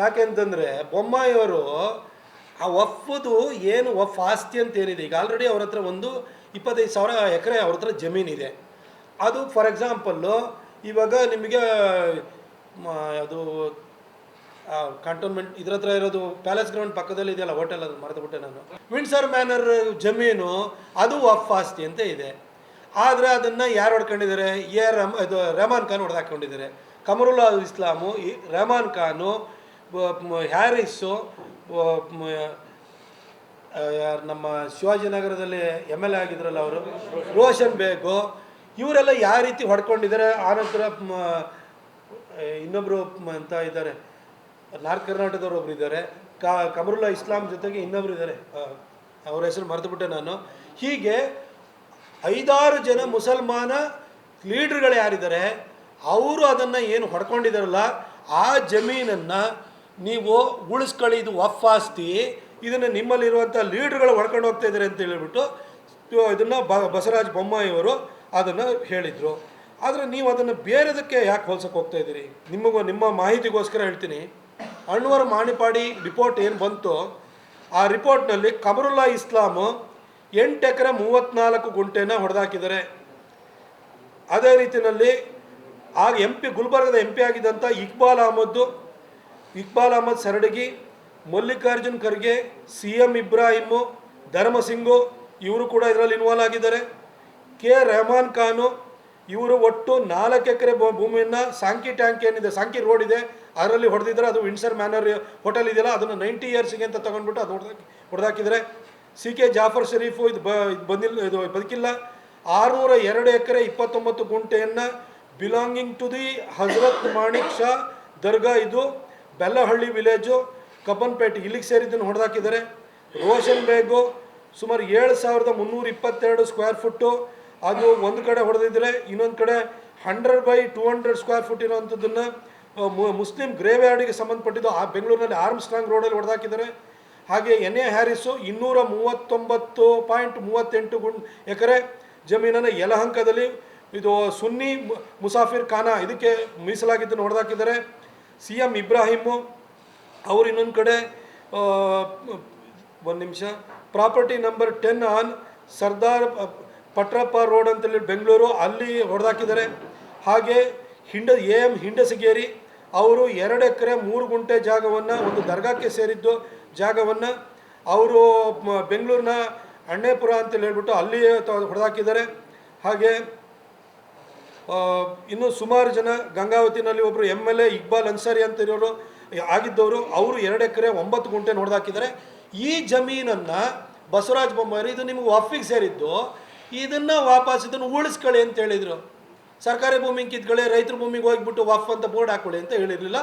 ಯಾಕೆಂತಂದರೆ ಬೊಮ್ಮಾಯಿಯವರು ಆ ಒಫ್ದು ಏನು ಒಫ್ ಆಸ್ತಿ ಅಂತ ಏನಿದೆ, ಈಗ ಆಲ್ರೆಡಿ ಅವ್ರ ಹತ್ರ ಒಂದು ಇಪ್ಪತ್ತೈದು ಸಾವಿರ ಎಕರೆ ಅವ್ರ ಹತ್ರ ಜಮೀನಿದೆ ಅದು ಫಾರ್ ಎಕ್ಸಾಂಪಲ್ಲು ಇವಾಗ ನಿಮಗೆ ಅದು ಕಂಟೋನ್ಮೆಂಟ್ ಇದ್ರ ಹತ್ರ ಇರೋದು ಪ್ಯಾಲೇಸ್ ಗ್ರೌಂಡ್ ಪಕ್ಕದಲ್ಲಿ ಇದೆಯಲ್ಲ ಹೋಟೆಲ್ ಅದು ಮರೆತುಬಿಟ್ಟೆ ನಾನು. ವಿಂಡ್ಸರ್ ಮ್ಯಾನರ್ ಜಮೀನು ಅದು ವಫ್ ಆಸ್ತಿ ಅಂತ ಇದೆ. ಆದರೆ ಅದನ್ನು ಯಾರು ಹೊಡ್ಕೊಂಡಿದ್ದಾರೆ? ಎ ರಮ್ ಇದು ರೆಹಮಾನ್ ಖಾನ್ ಹೊಡೆದಾಕೊಂಡಿದ್ದಾರೆ ಕಮರುಲ್ಲಾ ಇಸ್ಲಾಮು ರೆಹಮಾನ್ ಖಾನು ಹ್ಯಾರಿಸ್ಸು ನಮ್ಮ ಶಿವಾಜಿನಗರದಲ್ಲಿ ಎಂ ಎಲ್ ಎ ಆಗಿದ್ರಲ್ಲ ಅವರು, ರೋಷನ್ ಬೇಗು, ಇವರೆಲ್ಲ ಯಾವ ರೀತಿ ಹೊಡ್ಕೊಂಡಿದ್ದಾರೆ? ಆನಂತರ ಇನ್ನೊಬ್ಬರು ಅಂತ ಇದ್ದಾರೆ. ನಾರ್ತ್ ಕರ್ನಾಟಕದವ್ರು ಒಬ್ರು ಇದ್ದಾರೆ. ಕಾ, ಕಮರುಲ್ಲಾ ಇಸ್ಲಾಂ ಜೊತೆಗೆ ಇನ್ನೊಬ್ರು ಇದ್ದಾರೆ. ಅವ್ರ ಹೆಸರು ಮರೆತುಬಿಟ್ಟೆ ನಾನು. ಹೀಗೆ ಐದಾರು ಜನ ಮುಸಲ್ಮಾನ ಲೀಡ್ರ್ಗಳು ಯಾರಿದ್ದಾರೆ? ಅವರು ಅದನ್ನು ಏನು ಹೊಡ್ಕೊಂಡಿದ್ದಾರಲ್ಲ, ಆ ಜಮೀನನ್ನು ನೀವು ಉಳಿಸ್ಕೊಳ್ಳಿ ಇದು ವಫ್ ಆಸ್ತಿ ಇದನ್ನು ನಿಮ್ಮಲ್ಲಿರುವಂಥ ಲೀಡ್ರ್ಗಳು ಹೊಡ್ಕೊಂಡು ಹೋಗ್ತಾ ಇದ್ದಾರೆ ಅಂತ ಹೇಳಿಬಿಟ್ಟು ಇದನ್ನು ಬ, ಬಸವರಾಜ ಬೊಮ್ಮಾಯಿಯವರು ಅದನ್ನು ಹೇಳಿದರು. ಆದರೆ ನೀವು ಅದನ್ನು ಬೇರೆದಕ್ಕೆ ಯಾಕೆ ಹೋಲ್ಸಕ್ಕೆ ಹೋಗ್ತಾ ಇದ್ದೀರಿ? ನಿಮಗೂ ನಿಮ್ಮ ಮಾಹಿತಿಗೋಸ್ಕರ ಹೇಳ್ತೀನಿ. ಅಣ್ವರ್ ಮಾಣಿಪಾಡಿ ರಿಪೋರ್ಟ್ ಏನು ಬಂತು, ಆ ರಿಪೋರ್ಟ್ನಲ್ಲಿ ಕಮರುಲ್ಲಾ ಇಸ್ಲಾಮು ಎಂಟು ಎಕರೆ ಮೂವತ್ತ್ನಾಲ್ಕು ಗುಂಟೆನ ಹೊಡೆದಾಕಿದ್ದಾರೆ. ಅದೇ ರೀತಿಯಲ್ಲಿ ಆಗ ಎಂ ಪಿ ಗುಲ್ಬರ್ಗದ ಎಂ ಪಿ ಆಗಿದ್ದಂಥ ಇಕ್ಬಾಲ್ ಅಹಮದ್ದು ಇಕ್ಬಾಲ್ ಅಹಮದ್ ಸರಡಗಿ, ಮಲ್ಲಿಕಾರ್ಜುನ್ ಖರ್ಗೆ ಸಿ ಎಂ ಇಬ್ರಾಹಿಮು ಧರ್ಮಸಿಂಗು ಇವರು ಕೂಡ ಇದರಲ್ಲಿ ಇನ್ವಾಲ್ವ್ ಆಗಿದ್ದಾರೆ. ಕೆ ರೆಹಮಾನ್ ಖಾನು ಇವರು ಒಟ್ಟು ನಾಲ್ಕು ಎಕರೆ ಭೂಮಿಯನ್ನು ಸಾಂಕಿ ಟ್ಯಾಂಕ್ ಏನಿದೆ, ಸಾಂಕಿ ರೋಡ್ ಇದೆ, ಅದರಲ್ಲಿ ಹೊಡೆದಿದ್ದಾರೆ. ಅದು ವಿನ್ಸರ್ ಮ್ಯಾನರ್ ಹೋಟೆಲ್ ಇದೆಯಲ್ಲ, ಅದನ್ನು ನೈಂಟಿ ಇಯರ್ಸ್ಗೆ ಅಂತ ತಗೊಂಡ್ಬಿಟ್ಟು ಅದು ಹೊಡೆದಾಕಿ ಹೊಡೆದಾಕಿದ್ದಾರೆ. ಸಿ ಕೆ ಜಾಫರ್ ಶರೀಫು ಇದು ಬ ಇದು ಬಂದಿಲ್ಲ ಇದು ಬದುಕಿಲ್ಲ. ಆರುನೂರ ಎರಡು ಎಕರೆ ಇಪ್ಪತ್ತೊಂಬತ್ತು ಗುಂಟೆಯನ್ನು belonging to the Hazrat Manik Shah dargah ಇದು. ಬೆಲ್ಲಹಳ್ಳಿ ವಿಲೇಜು, ಕಬ್ಬನ್ಪೇಟೆ ಇಲ್ಲಿಗೆ ಸೇರಿದ್ದನ್ನು ಹೊಡೆದಾಕಿದ್ದಾರೆ. ರೋಷನ್ ಬೇಗು ಸುಮಾರು ಏಳು ಸಾವಿರದ ಮುನ್ನೂರ ಇಪ್ಪತ್ತೆರಡು ಸ್ಕ್ವೇರ್ ಫುಟ್ಟು ಅದು ಒಂದು ಕಡೆ ಹೊಡೆದಿದ್ದರೆ ಇನ್ನೊಂದು ಕಡೆ hundred by two hundred square foot ಇರೋವಂಥದ್ದನ್ನು Muslim grave ಯಾರ್ಡಿಗೆ ಸಂಬಂಧಪಟ್ಟಿದ್ದು ಆ ಬೆಂಗಳೂರಿನಲ್ಲಿ ಆರ್ಮ್ ಸ್ಟ್ರಾಂಗ್ ರೋಡಲ್ಲಿ ಹೊಡೆದಾಕಿದ್ದಾರೆ. ಹಾಗೆ ಎನ್ ಎ ಹ್ಯಾರಿಸು ಇನ್ನೂರ ಮೂವತ್ತೊಂಬತ್ತು ಪಾಯಿಂಟ್ ಮೂವತ್ತೆಂಟು ಗುಂಡ್ ಎಕರೆ ಜಮೀನನ್ನು ಯಲಹಂಕದಲ್ಲಿ ಇದು ಸುನ್ನಿ ಮುಸಾಫಿರ್ ಖಾನ ಇದಕ್ಕೆ ಮೀಸಲಾಗಿದ್ದನ್ನು ಹೊಡೆದಾಕಿದ್ದಾರೆ. ಸಿ ಎಂ ಇಬ್ರಾಹಿಮು ಅವರು ಇನ್ನೊಂದು ಕಡೆ ಒಂದು ನಿಮಿಷ. Property number ten on Sardar Patrappa road ಅಂತೇಳಿ ಬೆಂಗಳೂರು, ಅಲ್ಲಿ ಹೊಡೆದಾಕಿದ್ದಾರೆ. ಹಾಗೆ ಹಿಂಡ, ಎ ಎಂ ಹಿಂಡಸಗೇರಿ ಅವರು ಎರಡು ಎಕರೆ ಮೂರು ಗುಂಟೆ ಜಾಗವನ್ನು, ಒಂದು ದರ್ಗಾಕ್ಕೆ ಸೇರಿದ್ದು ಜಾಗವನ್ನು ಅವರು ಬೆಂಗಳೂರಿನ ಅಣ್ಣೇಪುರ ಅಂತೇಳಿ ಹೇಳ್ಬಿಟ್ಟು ಅಲ್ಲಿ ಹೊಡೆದಾಕಿದ್ದಾರೆ. ಹಾಗೆ ಇನ್ನು ಸುಮಾರು ಜನ ಗಂಗಾವತಿನಲ್ಲಿ ಒಬ್ಬರು M L A Iqbal Ansari ಅಂತ ಇರೋರು ಆಗಿದ್ದವರು, ಅವರು ಎರಡು ಎಕರೆ ಒಂಬತ್ತು ಗುಂಟೆ ನೋಡ್ದಾಕಿದ್ದಾರೆ. ಈ ಜಮೀನನ್ನು ಬಸವರಾಜ ಬೊಮ್ಮಾಯಿ ಇದು ನಿಮ್ಗೆ ವಫಿಗೆ ಸೇರಿದ್ದು, ಇದನ್ನು ವಾಪಸ್ ಇದನ್ನು ಉಳಿಸ್ಕೊಳ್ಳಿ ಅಂತ ಹೇಳಿದರು. ಸರ್ಕಾರಿ ಭೂಮಿಗೆ ಕಿತ್ಕೊಳ್ಳಿ ರೈತರ ಭೂಮಿಗೆ ಹೋಗಿಬಿಟ್ಟು ವಫ್ ಅಂತ ಬೋರ್ಡ್ ಹಾಕೊಳ್ಳಿ ಅಂತ ಹೇಳಿರಲಿಲ್ಲ.